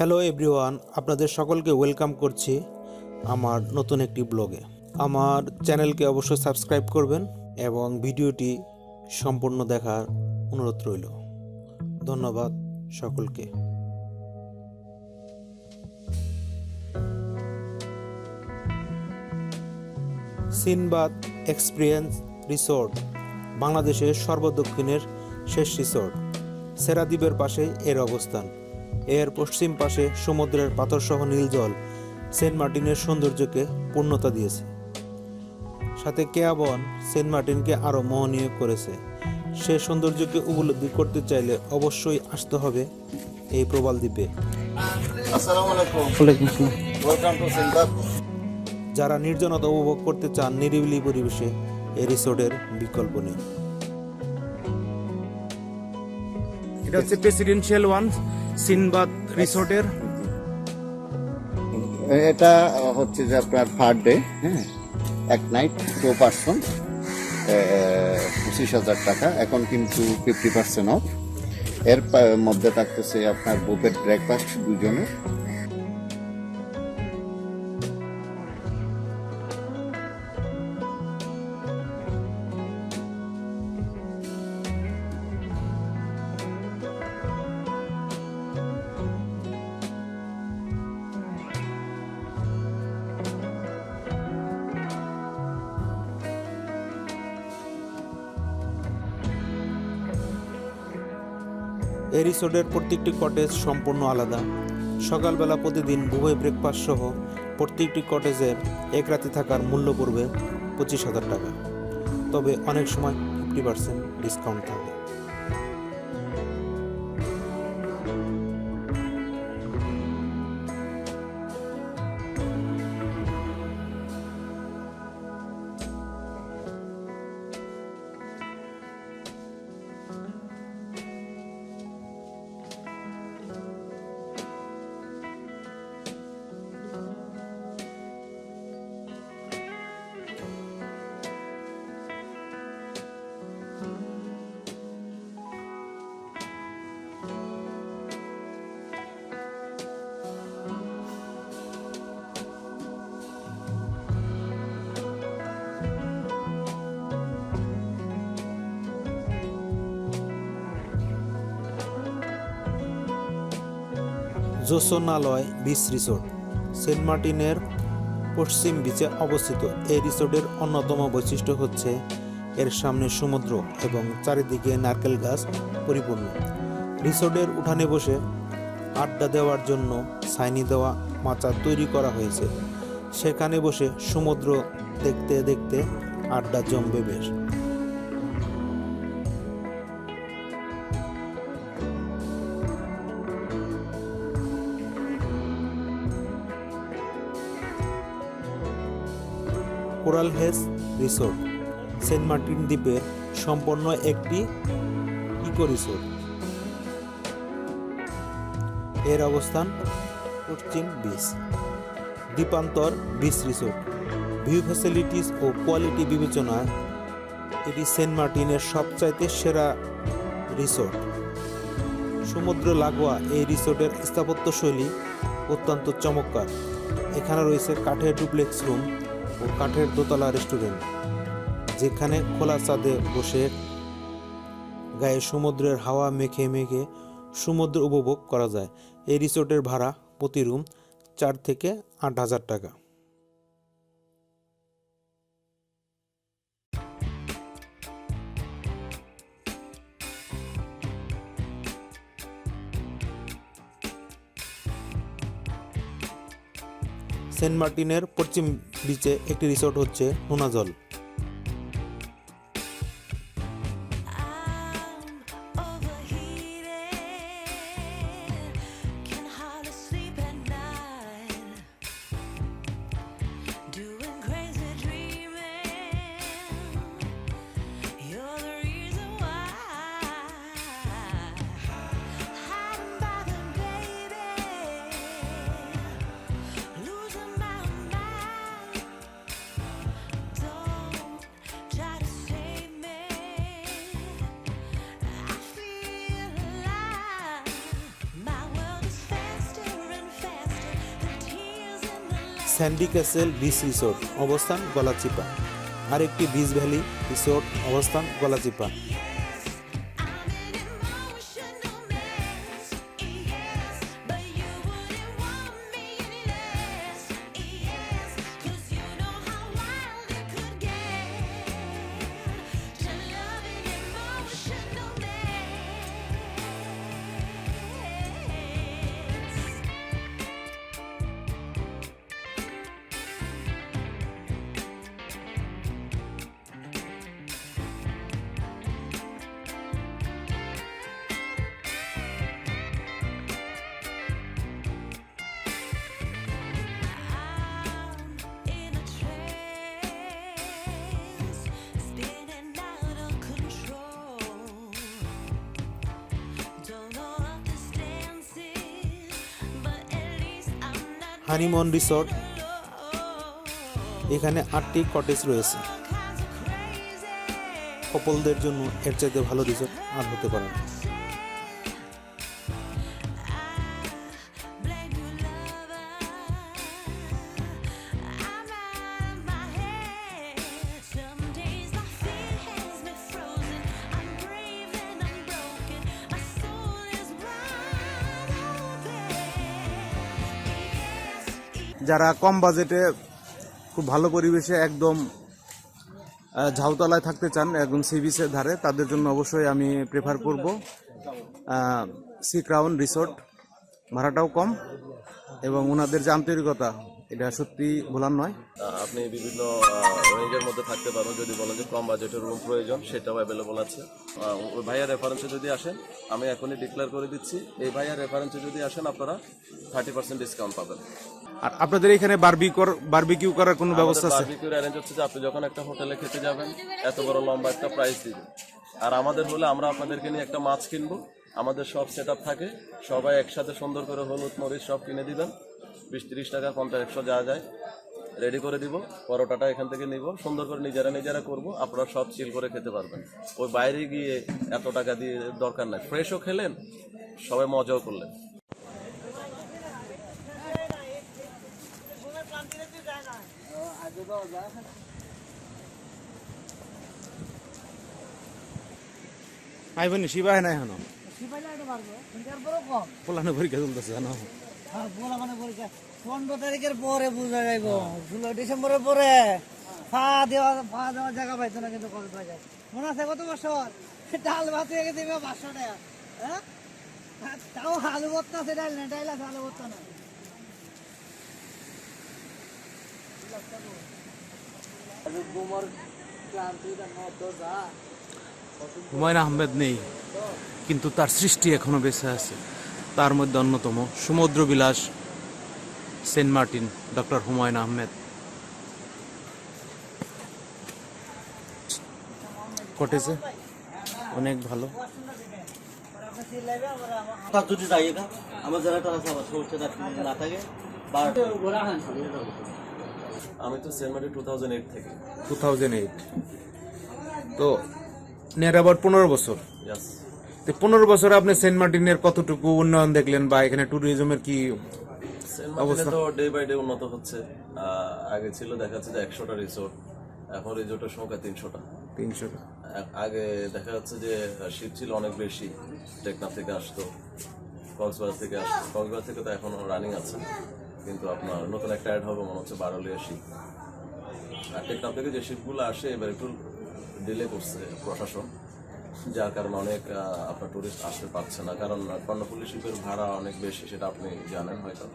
Hello everyone আপনাদের সকলকে welcome করছি আমার নতুন একটি ব্লগে আমার চ্যানেলকে অবশ্যই সাবস্ক্রাইব করবেন এবং ভিডিওটি সম্পূর্ণ দেখার অনুরোধ রইল। ধন্যবাদ সকলকে। সিনবাদ এক্সপিরিয়েন্স রিসোর্ট, বাংলাদেশের সর্বদক্ষিণের শেষ রিসোর্ট, সেরাদ্বীপের পাশে এর অবস্থান। এর পশ্চিম পাশে সমুদ্রের পাথরসহ নীল জল সেন্ট মার্টিনের সৌন্দর্যকে পূর্ণতা দিয়েছে। সাথে কেয়াবন সেন্ট মার্টিনকে আরও মোহনীয় করেছে। সে সৌন্দর্যকে উপলব্ধি করতে চাইলে অবশ্যই আসতে হবে এই প্রবাল দ্বীপে। আসসালামু আলাইকুম। ওয়ালাইকুম আসসালাম। ওয়েলকাম টু সিনবাদ যারা নির্জনতা উপভোগ করতে চান নিরিবিলি পরিবেশে এই রিসোর্টের বিকল্প নেই। এটা হচ্ছে প্রেসিডেন্সিয়াল ওয়ান সিনবাদ রিসোর্টের এটা হচ্ছে যে আপনার পার ডে হ্যাঁ এক নাইট টু পার্সন পঁচিশ হাজার টাকা। এখন কিন্তু ফিফটি পার্সেন্ট অফ এর মধ্যে থাকতেছে আপনার বুফের ব্রেকফাস্ট দুজনের। এই রিসোর্টের প্রত্যেকটি কটেজ সম্পূর্ণ আলাদা। সকালবেলা প্রতিদিন বুহে ব্রেকফাস্ট সহ প্রত্যেকটি কটেজের এক রাতে থাকার মূল্য পড়বে পঁচিশ হাজার টাকা। তবে অনেক সময় ফিফটি পার্সেন্ট ডিসকাউন্ট থাকে। জোসোনালয় বিচ রিসোর্ট, সেন্ট মার্টিনের পশ্চিম বিচে অবস্থিত। এই রিসোর্টের অন্যতম বৈশিষ্ট্য হচ্ছে এর সামনে সমুদ্র এবং চারিদিকে নারকেল গাছ পরিপূর্ণ। রিসোর্টের উঠানে বসে আড্ডা দেওয়ার জন্য সাইনি দেওয়া মাচা তৈরি করা হয়েছে। সেখানে বসে সমুদ্র দেখতে দেখতে আড্ডা জমবে বেশ। Coral haze resort, Saint Martin দ্বীপের সম্পন্ন একটি ইকো রিসোর্ট। এর অবস্থান পশ্চিম beach, Dwipantar beach resort. View facilities ও কোয়ালিটি বিবেচনায় এটি সেন্ট মার্টিনের সবচাইতে সেরা রিসোর্ট। সমুদ্র লাগোয়া এই রিসোর্টের স্থাপত্যশৈলী অত্যন্ত চমৎকার। এখানে রয়েছে কাঠের ডুপ্লেক্স রুম ও কাঠের দোতলা রেস্টুরেন্ট, যেখানে খোলা চাঁদে বসে গায়ে সমুদ্রের হাওয়া মেখে মেখে সমুদ্র উপভোগ করা যায়। এই রিসোর্টের ভাড়া প্রতি রুম চার থেকে আট হাজার টাকা। সেন্ট মার্টিনের পশ্চিম বিচে একটি রিসোর্ট হচ্ছে Nonajol sandy castle beach resort অবস্থান গলাচিপা। আরেকটি বিচ ভ্যালি রিসোর্ট অবস্থান গলাচিপা। হানিমন রিসর্ট এখানে আটটি কটেজ রয়েছে. কপলদের জন্য এর চাইতে ভালো রিসর্ট আর হতে পারে না যারা কম বাজেটে খুব ভালো পরিবেশে একদম ঝাউতলায় থাকতে চান, একদম সি বিচের ধারে, তাদের জন্য অবশ্যই আমি প্রেফার করব। সি ক্রাউন রিসোর্ট ভাড়াটাও কম এবং ওনাদের যে আন্তরিকতা, এটা সত্যি ভোলার নয়। আপনি বিভিন্ন রেঞ্জের মধ্যে থাকতে পারবেন যদি বলেন যে কম বাজেটের রুম প্রয়োজন, সেটাও অ্যাভেলেবল আছে। ওই ভাইয়ার রেফারেন্সে যদি আসেন, আমি এখনই ডিক্লেয়ার করে দিচ্ছি, এই ভাইয়ার রেফারেন্সে যদি আসেন, আপনারা থার্টি পার্সেন্ট ডিসকাউন্ট পাবেন। আর আপনাদের এখানে বারবিকর বারবিকিউ করার কোনো ব্যবস্থা আছে? বারবিকিউর অ্যারেঞ্জ হচ্ছে যে আপনি যখন একটা হোটেলে খেতে যাবেন এত বড় লম্বা একটা প্রাইস দিবেন। আর আমাদের হলে আমরা আপনাদেরকে নিয়ে একটা মাছ কিনবো। আমাদের সব সেট থাকে। সবাই একসাথে সুন্দর করে হলুদ মরিচ সব কিনে দিবেন। বিশ তিরিশ টাকা পঞ্চাশ একশো যা যায়। রেডি করে দিব। পরোটাটা এখান থেকে নিব। সুন্দর করে নিজেরা নিজেরা করব। আপনারা সব চিল করে খেতে পারবেন। ওই বাইরে গিয়ে এত টাকা দিয়ে দরকার নাই। ফ্রেশও খেলেন সবাই মজাও করলেন। আইবেন শিবা হয় না এখনও পোলানো পরীক্ষা চলতেছে জানো পনেরো তারিখের পরে বুঝা যাইব ষোলো ডিসেম্বরের পরে ফা দেওয়া ফা দেওয়ার জায়গা পাইতো না কিন্তু কবে পাওয়া মনে আছে কত বছর? ডাল ভাত হয়ে গেছে এবার পাঁচশো টাকা। হ্যাঁ? তাও আলু ভর্তা আছে ডাল না ডাল আছে আলু ভর্তা না হুমায়ুন আহমেদ নেই কিন্তু তার সৃষ্টি এখনও বেঁচে আছে। তার মধ্যে অন্যতম Samudra Bilas Saint Martin doctor Humayun Ahmed. কটেছে অনেক ভালো। তার যদি আমার যারা আছে আবার না থাকে বা আমি তো সেলমারি টু থাউজেন্ড এইট থেকে। টু থাউজেন্ড এইট তো নেট অ্যাবাউট পনেরো বছর। তো পনেরো বছরে আপনি সেন্ট মার্টিনের কতটুকু উন্নয়ন দেখলেন বা এখানে ট্যুরিজমের কি অবস্থা? তো ডে বাই ডে উন্নত হচ্ছে। আগে ছিল দেখা যাচ্ছে যে একশোটা রিসোর্ট এখন রিসোর্টের সংখ্যা তিনশোটা। তিনশো আগে দেখা যাচ্ছে যে শীত ছিল অনেক বেশি টেকনাফ থেকে আসতো। কক্সবাজার থেকে আসতো কক্সবাজার থেকে তো এখনও রানিং আছে। কিন্তু আপনার নতুন একটা অ্যাড হবে, মনে হচ্ছে বারোলিয়া শীত আর টেকনাফ থেকে যে শিপগুলো আসে, এবার একটু ডিলে করছে প্রশাসন, যার কারণে অনেক আপনার টুরিস্ট আসতে পারছে না। কারণ কর্ণফুলি শিপের ভাড়া অনেক বেশি, সেটা আপনি জানেন হয়তো।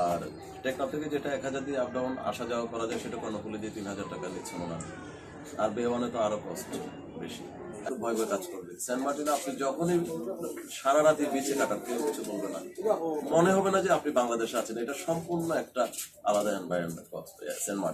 আর টেকনাফ থেকে যেটা এক হাজার দিয়ে আপডাউন আসা যাওয়া করা যায়, সেটা কর্ণফুলি দিয়ে তিন হাজার টাকা দিচ্ছে মনে হয়। আর বেওয়ানে তো আরও কষ্ট বেশি। ভয় ভয় কাজ করবে। সেন্ট মার্টিনে, আপনি যখনই সারা রাতে বেঁচে কাটান কেউ কিছু বলবে না। মনে হবে না যে আপনি বাংলাদেশে আছেন। এটা সম্পূর্ণ একটা আলাদা এনভায়রনমেন্ট সেন্ট মার্টিন।